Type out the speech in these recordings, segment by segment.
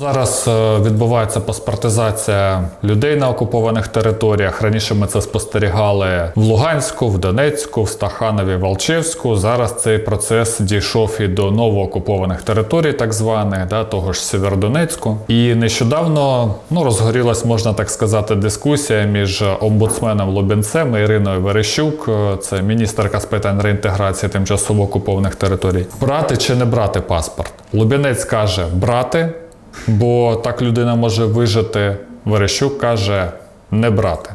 Зараз е, відбувається паспортизація людей на окупованих територіях. Раніше ми це спостерігали в Луганську, в Донецьку, в Стаханові, Волчевську. Зараз цей процес дійшов і до новоокупованих територій, так званих, да, того ж Сєвєродонецьку. І нещодавно ну, розгорілась, можна так сказати, дискусія між омбудсменом Лубінцем і Іриною Верещук, е, це міністерка з питань реінтеграції тимчасово окупованих територій. Брати чи не брати паспорт? Лубінець каже брати бо так людина може вижити. Верещук каже не брати.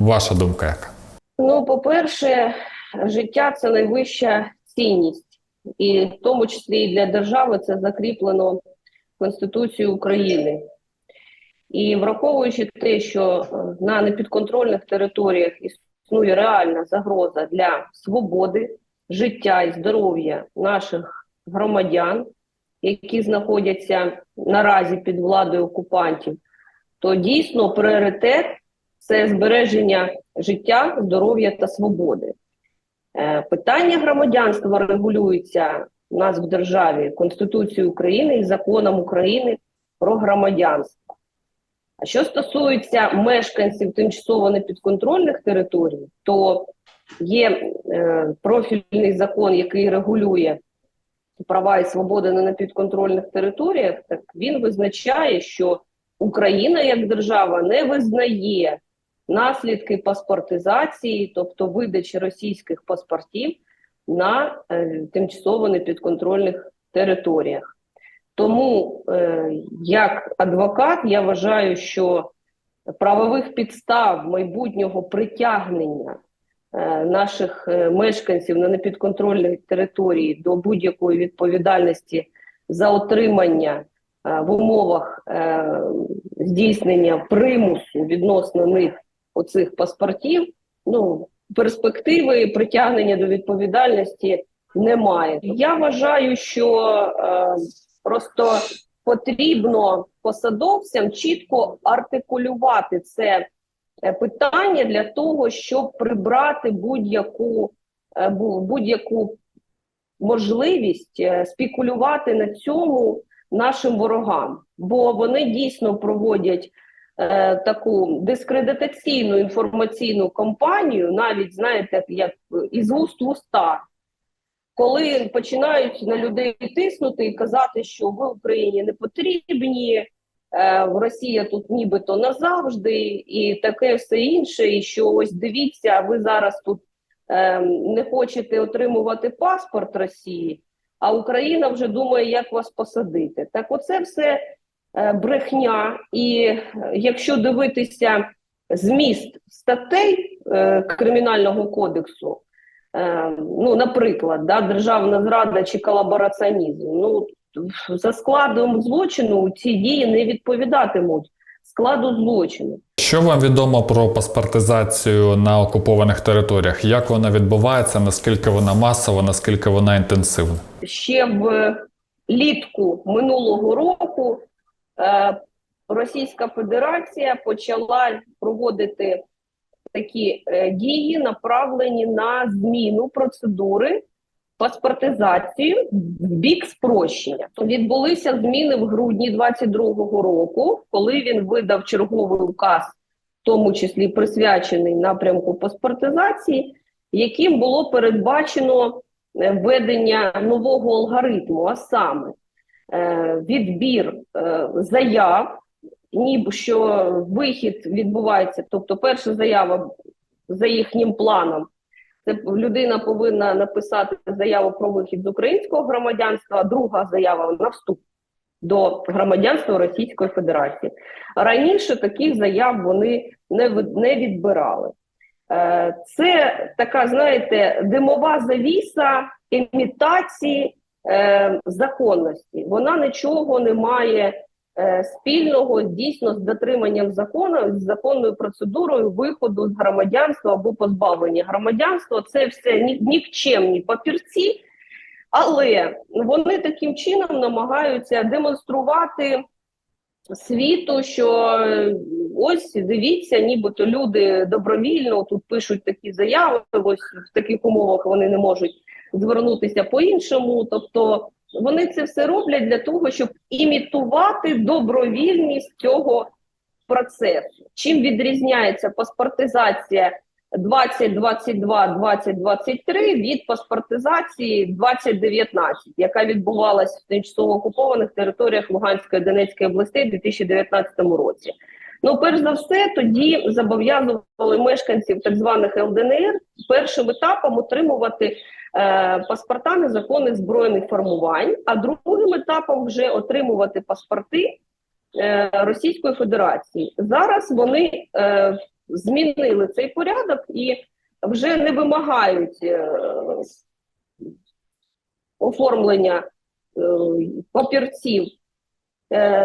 Ваша думка яка? Ну, по-перше, життя це найвища цінність, і в тому числі і для держави це закріплено Конституцією України. І враховуючи те, що на непідконтрольних територіях існує реальна загроза для свободи, життя і здоров'я наших громадян, які знаходяться наразі під владою окупантів, то дійсно пріоритет це збереження життя, здоров'я та свободи. Е, Питання громадянства регулюється у нас в державі Конституцією України і законом України про громадянство. А що стосується мешканців тимчасово непідконтрольних територій, то є е, профільний закон, який регулює права і свободи на непідконтрольних територіях, так він визначає, що Україна як держава не визнає наслідки паспортизації, тобто видачі російських паспортів на е, тимчасово непідконтрольних територіях. Тому, е, як адвокат, я вважаю, що правових підстав майбутнього притягнення наших е, мешканців на непідконтрольній території до будь-якої відповідальності за отримання е, в умовах е, здійснення примусу відносно них оцих паспортів, ну, перспективи притягнення до відповідальності немає. Я вважаю, що е, просто потрібно посадовцям чітко артикулювати це е, питання для того, щоб прибрати будь-яку е, будь-яку можливість е, спекулювати на цьому нашим ворогам, бо вони дійсно проводять е, таку дискредитаційну інформаційну кампанію, навіть знаєте, як із вуст в уста, коли починають на людей тиснути і казати, що ви Україні не потрібні, е, Росія тут нібито назавжди, і таке все інше. І що ось дивіться, ви зараз тут е, не хочете отримувати паспорт Росії, а Україна вже думає, як вас посадити. Так, оце все е, брехня. І е, якщо дивитися зміст статей Кримінального кодексу, ну, наприклад, да, державна зрада чи колабораціонізм, ну, за складом злочину ці дії не відповідатимуть складу злочину. Що вам відомо про паспортизацію на окупованих територіях? Як вона відбувається? Наскільки вона масова, наскільки вона інтенсивна? ще в літку минулого року е, Російська Федерація почала проводити такі е, дії, направлені на зміну процедури паспортизації в бік спрощення. Відбулися зміни в грудні 22-го року, коли він видав черговий указ, в тому числі присвячений напрямку паспортизації, яким було передбачено е, введення нового алгоритму, а саме е, відбір е, заяв, ніби що вихід відбувається, тобто перша заява за їхнім планом. Це людина повинна написати заяву про вихід з українського громадянства, а друга заява на вступ до громадянства Російської Федерації. Раніше таких заяв вони не, відбирали. Е, Це така, знаєте, димова завіса імітації е, законності. Вона нічого не має спільного дійсно з дотриманням закону, з законною процедурою виходу з громадянства або позбавлення громадянства. Це все ні- нікчемні папірці, але вони таким чином намагаються демонструвати світу, що е, ось дивіться, нібито люди добровільно тут пишуть такі заяви. Ось в таких умовах вони не можуть звернутися по-іншому. Тобто Вони це все роблять для того, щоб імітувати добровільність цього процесу. Чим відрізняється паспортизація 2022-2023 від паспортизації 2019, яка відбувалася в тимчасово окупованих територіях Луганської та Донецької областей у 2019 році. Ну, перш за все, тоді зобов'язували мешканців так званих ЛДНР першим етапом отримувати е, паспорта незаконних збройних формувань, а другим етапом вже отримувати паспорти е, Російської Федерації. Зараз вони е, змінили цей порядок і вже не вимагають е, оформлення е, папірців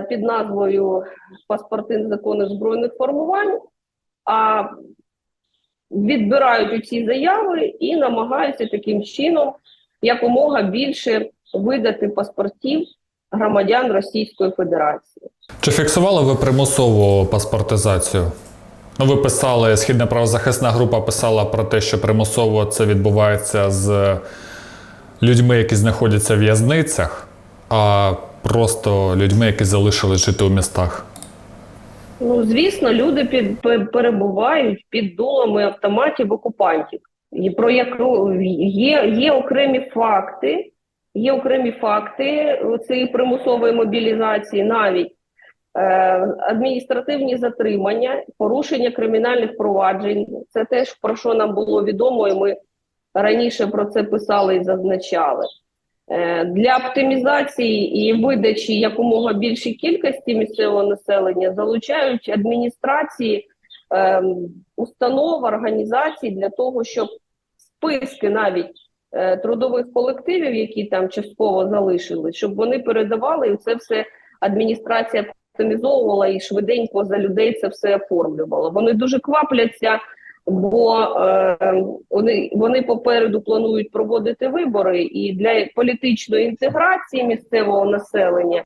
під назвою паспорти незаконних збройних формувань, а відбирають ці заяви і намагаються таким чином якомога більше видати паспортів громадян Російської Федерації. Чи фіксували ви примусову паспортизацію? Ну, ви писали, східна правозахисна група писала про те, що примусово це відбувається з людьми, які знаходяться в в'язницях, а просто людьми, які залишились жити у містах. Ну, звісно, люди під, перебувають під дулами автоматів окупантів. І про яку є, є окремі факти, є окремі факти цієї примусової мобілізації, навіть е, адміністративні затримання, порушення кримінальних проваджень. Це теж про що нам було відомо, і ми раніше про це писали і зазначали. Е, Для оптимізації і видачі якомога більшій кількості місцевого населення залучають адміністрації ем, установ, організацій для того, щоб списки навіть е, трудових колективів, які там частково залишили, щоб вони передавали і це все адміністрація оптимізовувала і швиденько за людей це все оформлювала. Вони дуже квапляться, бо е, вони, вони попереду планують проводити вибори, і для політичної інтеграції місцевого населення,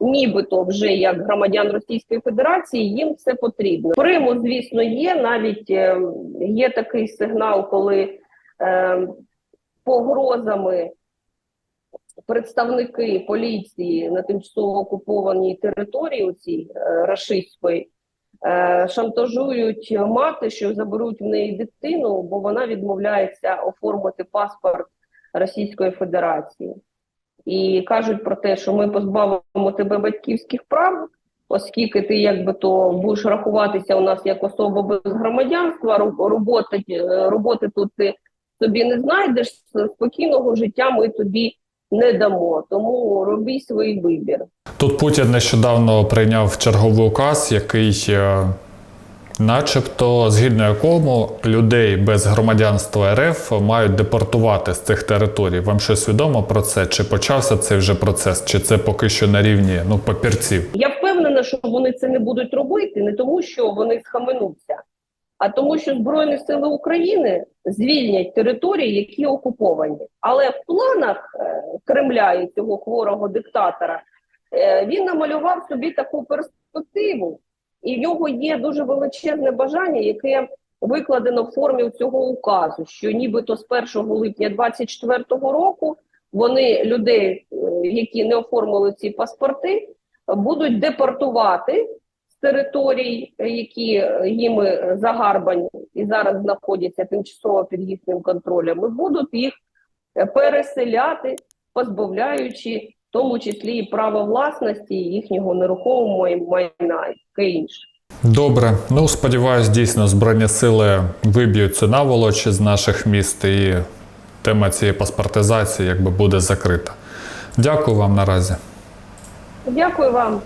нібито вже як громадян Російської Федерації, їм це потрібно. Примус, звісно, є. Навіть е, є такий сигнал, коли е, погрозами представники поліції на тимчасово окупованій території у цій е, рашистської шантажують мати, що заберуть в неї дитину, бо вона відмовляється оформити паспорт Російської Федерації. І кажуть про те, що ми позбавимо тебе батьківських прав, оскільки ти якби то будеш рахуватися у нас як особа без громадянства, роб- роботи, е, роботи тут ти собі не знайдеш, спокійного життя ми тобі не дамо. Тому роби свій вибір. Тут Путін нещодавно прийняв черговий указ, який, е, начебто, згідно якому людей без громадянства РФ мають депортувати з цих територій. Вам щось відомо про це? Чи почався цей вже процес, чи це поки що на рівні ну, папірців? Я впевнена, що вони це не будуть робити не тому, що вони схаменуться, а тому, що Збройні Сили України звільнять території, які окуповані. Але в планах е, Кремля і цього хворого диктатора е, він намалював собі таку перспективу, і в нього є дуже величезне бажання, яке викладено в формі цього указу, що нібито з 1 липня 2024 року вони людей, які не оформили ці паспорти, будуть депортувати територій, які їм е, загарбані і зараз знаходяться тимчасово під їхнім контролем, і будуть їх е, переселяти, позбавляючи в тому числі і права власності їхнього нерухомого майна і таке інше. Добре, ну сподіваюсь, дійсно збройні сили виб'ють цю наволоч з наших міст, і тема цієї паспортизації якби буде закрита. Дякую вам наразі. Дякую вам.